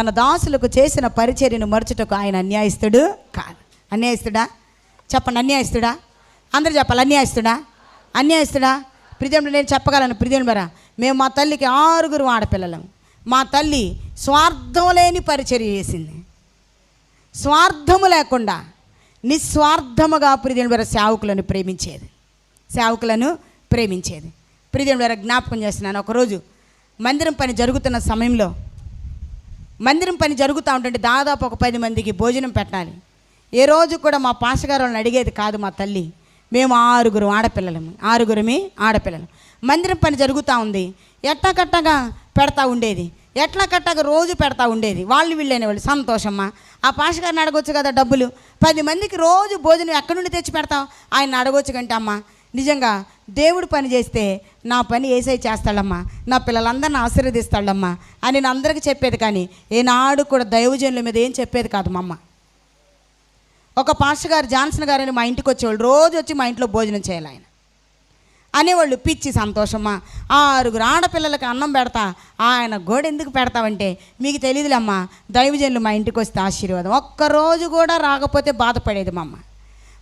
తన దాసులకు చేసిన పరిచర్యను మరచుటకు ఆయన అన్యాయస్తుడు కాదు. అన్యాయస్తుడా? చెప్పండి అన్యాయస్తుడా? అందరూ చెప్పాలి అన్యాయస్తుడా? అన్యాయస్తుడా? ప్రిజం నేను చెప్పగలను ప్రిజం బరా మేము మా తల్లికి ఆరుగురు ఆడపిల్లలం. మా తల్లి స్వార్థం లేని పరిచర్య చేసింది. స్వార్థము లేకుండా నిస్వార్థముగా ప్రియుని వారి సేవకులను ప్రేమించేది? సేవకులను ప్రేమించేది. ప్రియుని జ్ఞాపకం చేస్తున్నాను. ఒకరోజు మందిరం పని జరుగుతున్న సమయంలో మందిరం పని జరుగుతూ ఉంటుంటే దాదాపు ఒక పది మందికి భోజనం పెట్టాలి. ఏ రోజు కూడా మా పాషగారు వాళ్ళని అడిగేది కాదు మా తల్లి. మేము ఆరుగురు ఆడపిల్లలము. ఆరుగురమే ఆడపిల్లలు. మందిరం పని జరుగుతూ ఉంది. ఎట్టా కట్టగా పెడతా ఉండేది. ఎట్లా కట్టగా రోజు పెడతా ఉండేది. వాళ్ళు వీళ్ళైన వాళ్ళు. సంతోషమ్మా. ఆ పాషగారిని అడగొచ్చు కదా డబ్బులు. పది మందికి రోజు భోజనం ఎక్కడి నుండి తెచ్చి పెడతావు? ఆయన అడగొచ్చు కంటే అమ్మా నిజంగా దేవుడు పని చేస్తే నా పని ఏసై చేస్తాడమ్మా నా పిల్లలందరిని ఆశీర్వదిస్తాడమ్మా అని నేను అందరికీ చెప్పేది కానీ ఏనాడు కూడా దైవజనుల మీద ఏం చెప్పేది కాదు మా అమ్మ. ఒక పాస్టర్ గారు జాన్సన్ గారు అని మా ఇంటికి వచ్చేవాళ్ళు రోజు వచ్చి మా ఇంట్లో భోజనం చేయాలి ఆయన. అనేవాళ్ళు పిచ్చి సంతోషమ్మా ఆరుగురు ఆడపిల్లలకి అన్నం పెడతా ఆయన గోడ ఎందుకు పెడతావంటే మీకు తెలియదులేమ్మా దైవజనులు మా ఇంటికి వస్తే ఆశీర్వాదం. ఒక్కరోజు కూడా రాకపోతే బాధపడేది మా అమ్మ.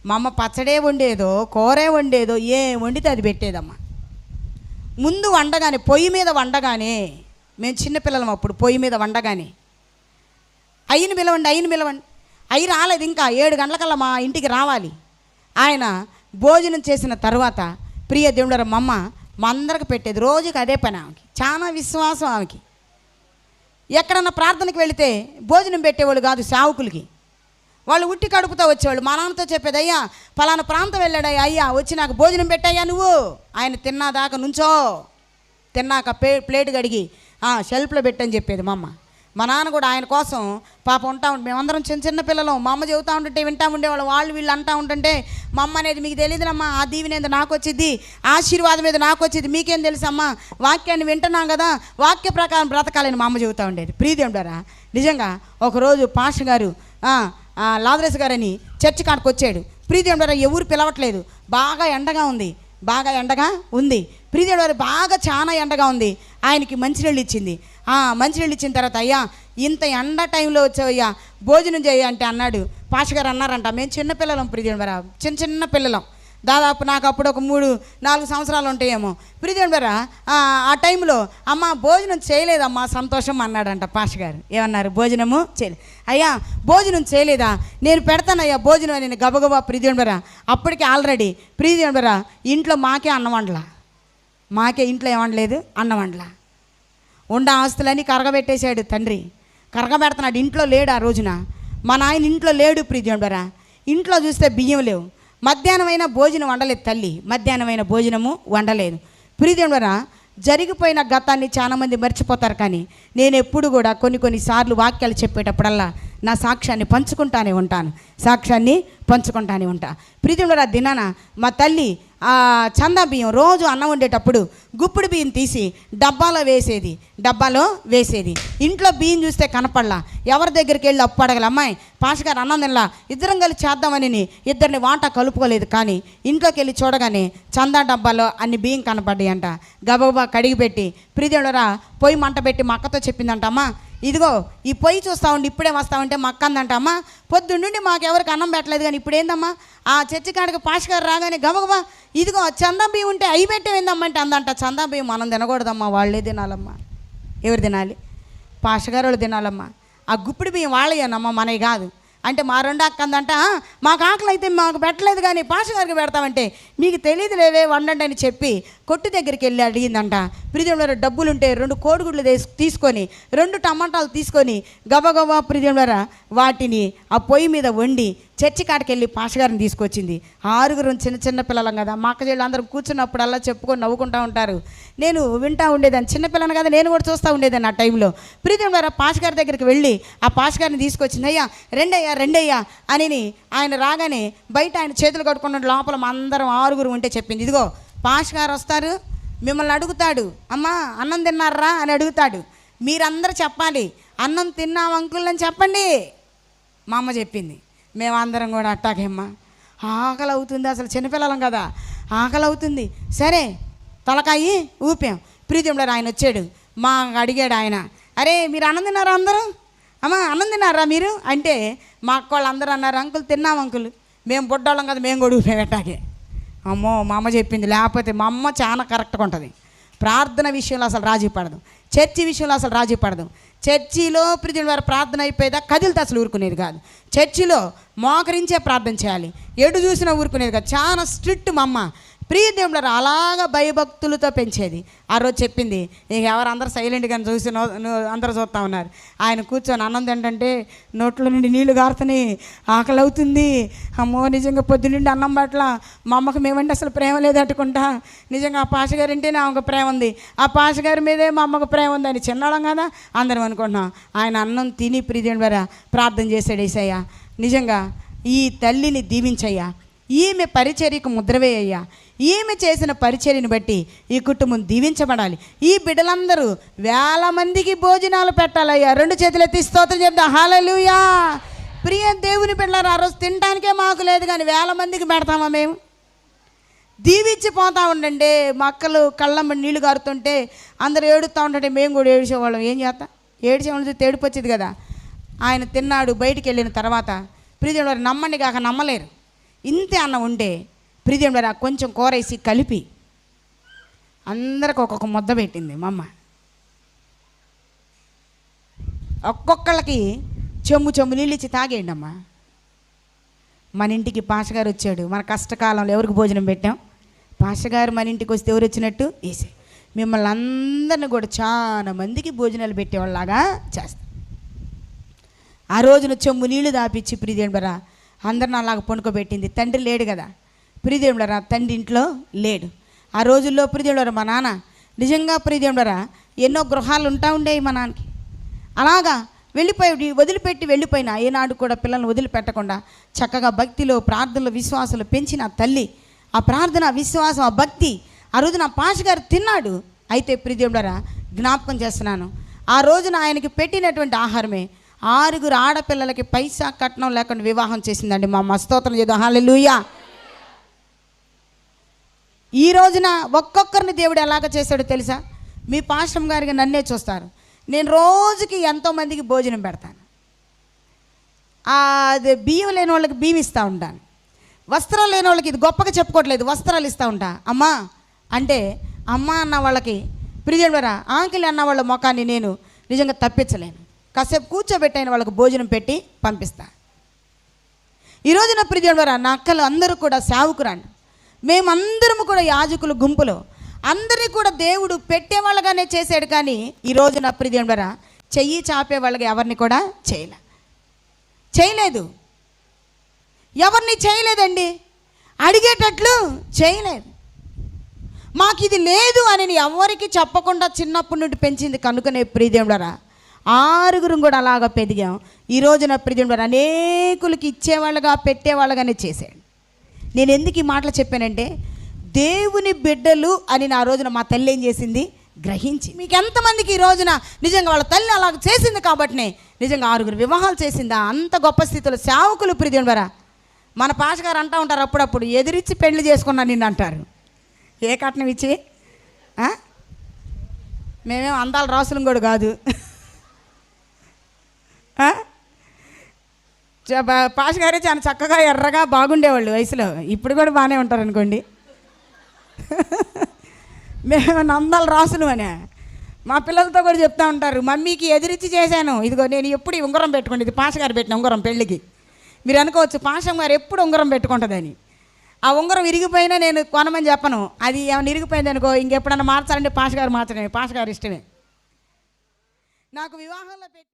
మా అమ్మ పచ్చడే వండేదో కూరే వండేదో ఏం వండితే అది పెట్టేదమ్మా. ముందు వండగానే పొయ్యి మీద వండగానే మేము చిన్నపిల్లలం అప్పుడు పొయ్యి మీద వండగానే. అయిన పిలవండి అయిన పిలవండి అయి రాలేదు ఇంకా ఏడు గంటలకల్లా మా ఇంటికి రావాలి. ఆయన భోజనం చేసిన తర్వాత ప్రియ దేవుడు మా అమ్మ మా అందరికి పెట్టేది. రోజుకి అదే పని ఆమెకి. చాలా విశ్వాసం ఆమెకి. ఎక్కడన్నా ప్రార్థనకి వెళితే భోజనం పెట్టేవాళ్ళు కాదు సావుకులకి. వాళ్ళు ఉట్టి కడుపుతో వచ్చేవాళ్ళు. మా నాన్నతో చెప్పేది అయ్యా పలానా ప్రాంతం వెళ్ళాడయ్యా అయ్యా వచ్చి నాకు భోజనం పెట్టాయా నువ్వు. ఆయన తిన్నాదాకా నుంచో తిన్నాక ప్లే ప్లేట్ కడిగి షెల్ఫ్లో పెట్టని చెప్పేది మా అమ్మ. మా నాన్న కూడా ఆయన కోసం పాప ఉంటా ఉంటే మేమందరం చిన్న చిన్న పిల్లలం మా అమ్మ చెబుతూ ఉంటుంటే వింటా ఉండేవాళ్ళు వాళ్ళు వీళ్ళు అంటూ ఉంటుంటే మా అమ్మ అనేది మీకు తెలియదునమ్మా ఆ దీవెన ఏదో నాకు వచ్చింది ఆశీర్వాదం మీద నాకు వచ్చింది మీకేం తెలుసమ్మా వాక్యాన్ని వింటున్నాం కదా వాక్య ప్రకారం బ్రతకాలని మా అమ్మ చెబుతూ ఉండేది. ఉండరా నిజంగా ఒకరోజు పాష గారు లాదరేస్ గారని చర్చి కాడికి వచ్చాడు. గారు ఎవరు పిలవట్లేదు. బాగా ఎండగా ఉంది. బాగా ఎండగా ఉంది. ప్రీతియుడు వారు బాగా చాలా ఎండగా ఉంది. ఆయనకి మంచినీళ్ళు ఇచ్చింది. ఆ మంచినీళ్ళు ఇచ్చిన తర్వాత అయ్యా ఇంత ఎండ టైంలో వచ్చావయ్యా భోజనం చేయ అంటే అన్నాడు. పాషగారు అన్నారంట మేము చిన్న పిల్లలం ప్రీతియుడు చిన్న చిన్న పిల్లలం. దాదాపు నాకు అప్పుడు ఒక మూడు నాలుగు సంవత్సరాలు ఉంటాయేమో. ప్రీతియుడు బారా ఆ టైంలో అమ్మ భోజనం చేయలేదమ్మా సంతోషం అన్నాడంట పాష గారు. ఏమన్నారు? భోజనము చేయలేదు అయ్యా భోజనం చేయలేదా? నేను పెడతానయ్యా భోజనం అని నేను గబగబా బారా అప్పటికి ఆల్రెడీ ప్రీతియుడు ఇంట్లో మాకే అన్నం వండల మాకే ఇంట్లో ఏమండలేదు? అన్నం వండల ఉండ ఆస్తులని కరగబెట్టేశాడు తండ్రి. కరగబెడుతున్నాడు. ఇంట్లో లేడు ఆ రోజున. మా నాయన ఇంట్లో లేడు ప్రీతియుడరా ఇంట్లో చూస్తే బియ్యం లేవు. మధ్యాహ్నమైన భోజనం వండలేదు తల్లి. మధ్యాహ్నమైన భోజనము వండలేదు. ప్రీతియుడరా జరిగిపోయిన గతాన్ని చాలామంది మర్చిపోతారు కానీ నేను ఎప్పుడు కూడా కొన్ని కొన్ని సార్లు వాక్యాలు చెప్పేటప్పుడల్లా నా సాక్ష్యాన్ని పంచుకుంటానే ఉంటాను. సాక్ష్యాన్ని పంచుకుంటానే ఉంటా. ప్రీతియుడరా దినాన మా తల్లి చందా బియ్యం రోజు అన్నం వండేటప్పుడు గుప్పుడు బియ్యం తీసి డబ్బాలో వేసేది డబ్బాలో వేసేది. ఇంట్లో బియ్యం చూస్తే కనపడలా. ఎవరి దగ్గరికి వెళ్ళి అప్పు అడగల అమ్మాయి పాషగారు అన్నం తినలా ఇద్దరం కలిసి చేద్దామని ఇద్దరిని వాంట కలుపుకోలేదు కానీ ఇంట్లోకి వెళ్ళి చూడగానే చందా డబ్బాలో అన్ని బియ్యం కనపడ్డాయి అంట గబగబా కడిగి పెట్టి పొయ్యి మంట పెట్టి మా అక్కతో చెప్పిందంట అమ్మా ఇదిగో ఈ పొయ్యి చూస్తా ఉండి ఇప్పుడే వస్తా ఉంటే మా అక్క అమ్మా పొద్దున్నుండి మాకు ఎవరికి అన్నం పెట్టలేదు కానీ ఇప్పుడు ఏందమ్మా? ఆ చర్చి కాడికి పాష గారు రాగానే గమగమా ఇదిగో చందం బియ్యం ఉంటే అయి పెట్టేవిందమ్మా అంటే అందంట. చందం బియ్యం మనం తినకూడదమ్మా వాళ్ళే తినాలమ్మా. ఎవరు తినాలి? పాష గారు వాళ్ళు తినాలమ్మా. ఆ గుప్పిడి బియ్యం వాళ్ళయ్యానమ్మా మనవి కాదు. అంటే మా రెండు అక్క అందంట మాకు ఆకలి అయితే మాకు పెట్టలేదు కానీ పాష గారికి పెడతామంటే మీకు తెలియదు లేవే వండండి అని చెప్పి కొట్టు దగ్గరికి వెళ్ళి అడిగిందంట. ప్రిజంలో డబ్బులుంటే రెండు కోడిగుడ్లు తీసుకొని రెండు టమాటాలు తీసుకొని గబగబా ప్రిజంలో వాటిని ఆ పొయ్యి మీద వండి చర్చి కాడికి వెళ్ళి పాషగారిని తీసుకొచ్చింది. ఆరుగురు చిన్న చిన్న పిల్లలం కదా. మా అక్క చెల్లి అందరం కూర్చున్నప్పుడు అలా చెప్పుకొని నవ్వుకుంటూ ఉంటారు. నేను వింటా ఉండేదాన్ని. చిన్నపిల్లని కదా నేను కూడా చూస్తూ ఉండేదాన్ని ఆ టైంలో. ప్రీతం గారు ఆ పాషగారి దగ్గరికి వెళ్ళి ఆ పాషగారిని తీసుకొచ్చింది. అయ్యా రెండయ్యా రెండయ్యా అని ఆయన రాగానే బయట ఆయన చేతులు కట్టుకున్న లోపల అందరం ఆరుగురు ఉంటే చెప్పింది. ఇదిగో పాష్ గారు వస్తారు మిమ్మల్ని అడుగుతాడు. అమ్మా అన్నం తిన్నారా? అని అడుగుతాడు. మీరందరూ చెప్పాలి. అన్నం తిన్నాం అంకుల్ అని చెప్పండి. మా అమ్మ చెప్పింది. మేమందరం కూడా అట్టాకేమ్మా ఆకలి అవుతుంది అసలు చిన్నపిల్లలం కదా. ఆకలి అవుతుంది సరే తలకాయి ఊపాం. ప్రీతింలో ఆయన వచ్చాడు. మా అడిగాడు ఆయన. అరే మీరు అన్నం తిన్నారా అందరూ? అమ్మా అన్నం తిన్నారా మీరు? అంటే మా అక్క వాళ్ళు అందరూ అన్నారు అంకుల్ తిన్నాం అంకుల్. మేము బుడ్డోళ్ళం కదా మేము కూడా ఊపాం అట్టాకే. అమ్మో మా అమ్మ చెప్పింది. లేకపోతే మా అమ్మ చాలా కరెక్ట్గా ఉంటుంది. ప్రార్థన విషయంలో అసలు రాజీ పడదు. చర్చి విషయంలో అసలు రాజీ పడదు. చర్చిలో ప్రతి వారు ప్రార్థన అయిపోయేదా? కదిలితే అసలు ఊరుకునేది కాదు. చర్చిలో మోకరించే ప్రార్థన చేయాలి. ఎటు చూసినా ఊరుకునేది కాదు. చాలా స్ట్రిక్ట్ మా అమ్మ. ప్రియ దేవుడు అలాగా భయభక్తులతో పెంచేది. ఆ రోజు చెప్పింది నీకు ఎవరందరూ సైలెంట్ సైలెంట్గా చూసి నో- అందరూ చూస్తూ ఉన్నారు. ఆయన కూర్చొని అన్నం ఏంటంటే నోట్లో నుండి నీళ్ళు గారుతున్నాయి ఆకలి అవుతుంది. అమ్మో నిజంగా పొద్దునుండి అన్నం పట్ల మా అమ్మకి మేమంటే అసలు ప్రేమ లేదట్టుకుంటా నిజంగా ఆ పాషగారు అంటేనే ఆమెకు ప్రేమ ఉంది. ఆ పాషగారి మీదే మా అమ్మకు ప్రేమ ఉంది అని చిన్నడం కదా అందరం అనుకుంటున్నాం. ఆయన అన్నం తిని ప్రియదేవుని వారా ప్రార్థన చేశాడు ఏసయ్య. నిజంగా ఈ తల్లిని దీవించయ్యా. ఈమె పరిచర్యకు ముద్రవేయ్యా ఈమె చేసిన పరిచర్యను బట్టి ఈ కుటుంబం దీవించబడాలి. ఈ బిడ్డలందరూ వేల మందికి భోజనాలు పెట్టాలయ్యా. రెండు చేతులు ఎత్తి స్తోత్రం చెప్తా. హాలలుయా ప్రియ దేవుని బిడ్డలారు ఆ రోజు తినడానికే మాకు లేదు కానీ వేల మందికి పెడతామా మేము? దీవించి పోతా ఉండండి. మా అక్కలు కళ్ళమ్మ నీళ్ళు కారుతుంటే అందరూ ఏడుస్తూ ఉంటుంటే మేము కూడా ఏడిచేవాళ్ళం. ఏం చేస్తా? ఏడిచేవాళ్ళం చూస్తే ఏడుపు వచ్చేది కదా. ఆయన తిన్నాడు బయటికి వెళ్ళిన తర్వాత. ప్రియదేవుడు నమ్మండి కాక నమ్మలేరు. ఇంతే అన్నం ఉంటే ప్రియదేవుడు ఆ కొంచెం కూర వేసి కలిపి. అందరికి ఒక్కొక్క ముద్ద పెట్టింది మా అమ్మ. ఒక్కొక్కళ్ళకి చెమ్ము చెమ్ము నీళ్ళు ఇచ్చి తాగేయండి అమ్మా. మన ఇంటికి పాషగారు వచ్చాడు మన కష్టకాలంలో ఎవరికి భోజనం పెట్టాం? పాషగారు మన ఇంటికి వస్తే ఎవరు వచ్చినట్టు? వేసే మిమ్మల్ని అందరిని కూడా చాలా మందికి భోజనాలు పెట్టేవాళ్ళలాగా చేస్తాం. ఆ రోజున చెమ్ము నీళ్ళు దాపిచ్చి ప్రియదేవుడరా అందరిని అలాగ పండుకోబెట్టింది తండ్రి లేడు కదా. ప్రియదేవుడరా తండ్రి ఇంట్లో లేడు. ఆ రోజుల్లో ప్రియదేవుడరా మా నాన్న? నిజంగా ప్రియదేవుడరా ఎన్నో గృహాలు ఉంటా ఉండేవి మా నాన్నకి. అలాగా వెళ్ళిపోయి వదిలిపెట్టి వెళ్ళిపోయిన ఏనాడు కూడా పిల్లల్ని వదిలిపెట్టకుండా చక్కగా భక్తిలో ప్రార్థనలో విశ్వాసంలో పెంచిన తల్లి ఆ ప్రార్థన విశ్వాసం ఆ భక్తి ఆ రోజు నా పాష గారు తిన్నాడు. అయితే ప్రియదేవుడరా జ్ఞాపకం చేస్తున్నాను. ఆ రోజున ఆయనకి పెట్టినటువంటి ఆహారమే ఆరుగురు ఆడపిల్లలకి పైసా కట్నం లేకుండా వివాహం చేసిందండి మా అమ్మ. స్తోత్రం చేద్దాం. హాలెలూయా ఈ రోజున ఒక్కొక్కరిని దేవుడు ఎలాగ చేశాడో తెలుసా? మీ పాశ్రం గారికి నన్నే చూస్తారు. నేను రోజుకి ఎంతోమందికి భోజనం పెడతాను. అది బియ్యం లేని వాళ్ళకి బియ్యం ఇస్తూ ఉంటాను. వస్త్రాలు లేని వాళ్ళకి ఇది గొప్పగా చెప్పుకోవట్లేదు వస్త్రాలు ఇస్తూ ఉంటా. అమ్మా అంటే అమ్మ అన్న వాళ్ళకి ప్రిజడరా ఆంకిలి అన్న వాళ్ళ ముఖాన్ని నేను నిజంగా తప్పించలేను. కాసేపు కూర్చోబెట్టైన వాళ్ళకి భోజనం పెట్టి పంపిస్తా. ఈ రోజున ప్రియుడు నా అక్కలు అందరూ కూడా సేవకురాండి. మేమందరము కూడా యాజకులు గుంపులో. అందరినీ కూడా దేవుడు పెట్టేవాళ్ళగానే చేశాడు కానీ ఈ రోజున ప్రిజడరా చెయ్యి చాపే వాళ్ళకి ఎవరిని కూడా చేయలే. చేయలేదు. ఎవరిని చేయలేదండి? అడిగేటట్లు చేయలేదు. మాకు ఇది లేదు అని ఎవరికి చెప్పకుండా చిన్నప్పటి నుండి పెంచింది కనుకనే ప్రియదేవుడరా ఆరుగురు కూడా అలాగా పెరిగాం. ఈ రోజున ప్రియదేవుడు అనేకులకి ఇచ్చేవాళ్ళుగా పెట్టేవాళ్ళగానే చేశాడు. నేను ఎందుకు ఈ మాటలు చెప్పానంటే దేవుని బిడ్డలు అని నా రోజున మా తల్లి ఏం చేసింది? గ్రహించి. మీకు ఎంతమందికి ఈ రోజున నిజంగా వాళ్ళ తల్లి అలాగ చేసింది కాబట్టినే నిజంగా ఆరుగురు వివాహాలు చేసిందా? అంత గొప్ప స్థితిలో సేవకులు ప్రియదేవుడరా మన పాషగారు అంటూ ఉంటారు అప్పుడప్పుడు ఎదిరిచ్చి పెళ్ళి చేసుకున్నా నిన్ను అంటారు. ఏ కట్నం ఇచ్చి? మేమేం అందాల రాసులం కూడా కాదు. పాష గారే చాలా చక్కగా ఎర్రగా బాగుండేవాళ్ళు వయసులో. ఇప్పుడు కూడా బాగానే ఉంటారు అనుకోండి మేము నందాలు రాసులు అనే. మా పిల్లలతో కూడా చెప్తా ఉంటారు మమ్మీకి ఎదిరించి చేశాను. ఇదిగో నేను ఎప్పుడు ఉంగరం పెట్టుకోండి ఇది పాష గారు పెట్టిన ఉంగరం పెళ్ళికి. మీరు అనుకోవచ్చు పాషం గారు ఎప్పుడు ఉంగరం పెట్టుకుంటుందని. ఆ ఉంగరం ఇరిగిపోయినా నేను కొనమని చెప్పను. అది ఏమైనా ఇరిగిపోయింది అనుకో ఇంకెప్పుడన్నా మార్చాలంటే పాష గారు మార్చడమే. పాష గారు ఇష్టమే. నాకు వివాహంలో పెట్టి